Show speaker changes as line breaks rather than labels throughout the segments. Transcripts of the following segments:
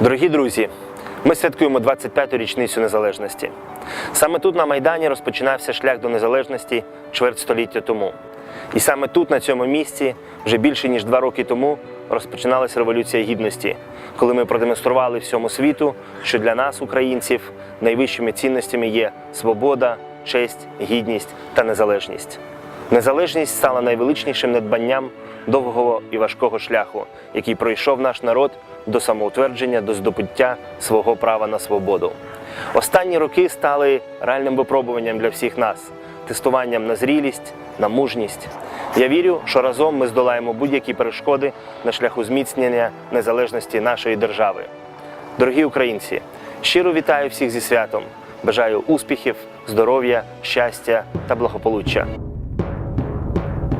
Дорогі друзі, ми святкуємо 25-ту річницю незалежності. Саме тут на Майдані розпочинався шлях до незалежності чверть століття тому. І саме тут, на цьому місці, вже більше ніж два роки тому розпочиналася революція гідності, коли ми продемонстрували всьому світу, що для нас, українців, найвищими цінностями є свобода, честь, гідність та незалежність. Незалежність стала найвеличнішим надбанням довгого і важкого шляху, який пройшов наш народ до самоутвердження, до здобуття свого права на свободу. Останні роки стали реальним випробуванням для всіх нас, тестуванням на зрілість, на мужність. Я вірю, що разом ми здолаємо будь-які перешкоди на шляху зміцнення незалежності нашої держави. Дорогі українці, щиро вітаю всіх зі святом. Бажаю успіхів, здоров'я, щастя та благополуччя.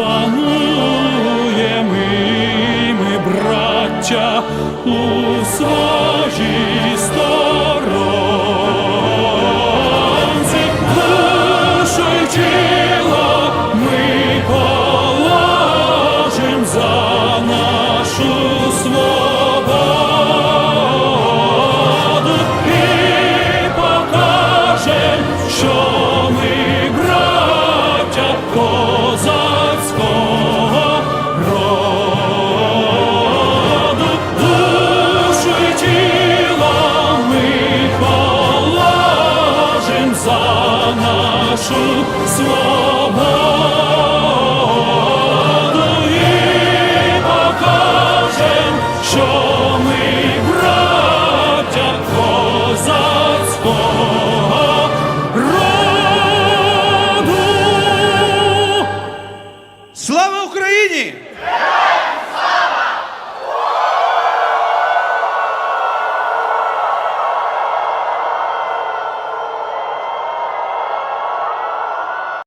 запануємо ми, ми, браття, у своїй нашу свободу